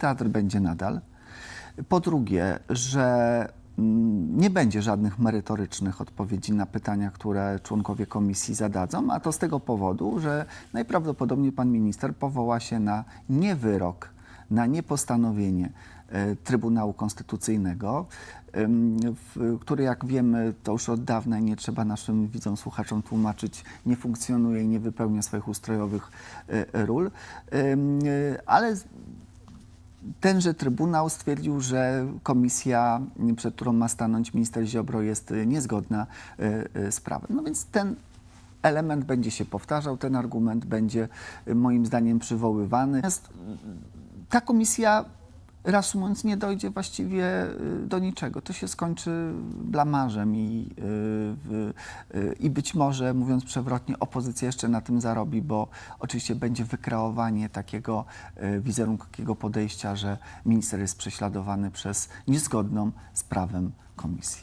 Teatr będzie nadal. Po drugie, że mm, nie będzie żadnych merytorycznych odpowiedzi na pytania, które członkowie komisji zadadzą, a to z tego powodu, że najprawdopodobniej pan minister powoła się na nie wyrok, na nie postanowienie e, Trybunału Konstytucyjnego, który jak wiemy, to już od dawna nie trzeba naszym widzom, słuchaczom tłumaczyć, nie funkcjonuje i nie wypełnia swoich ustrojowych e, ról. E, Ale z- tenże Trybunał stwierdził, że komisja, przed którą ma stanąć minister Ziobro, jest niezgodna y, y, z prawem. No więc ten element będzie się powtarzał, ten argument będzie y, moim zdaniem przywoływany. Natomiast y, ta komisja, reasumując, nie dojdzie właściwie do niczego. To się skończy blamarzem i, i być może, mówiąc przewrotnie, opozycja jeszcze na tym zarobi, bo oczywiście będzie wykreowanie takiego y, wizerunku, takiego podejścia, że minister jest prześladowany przez niezgodną z prawem komisję.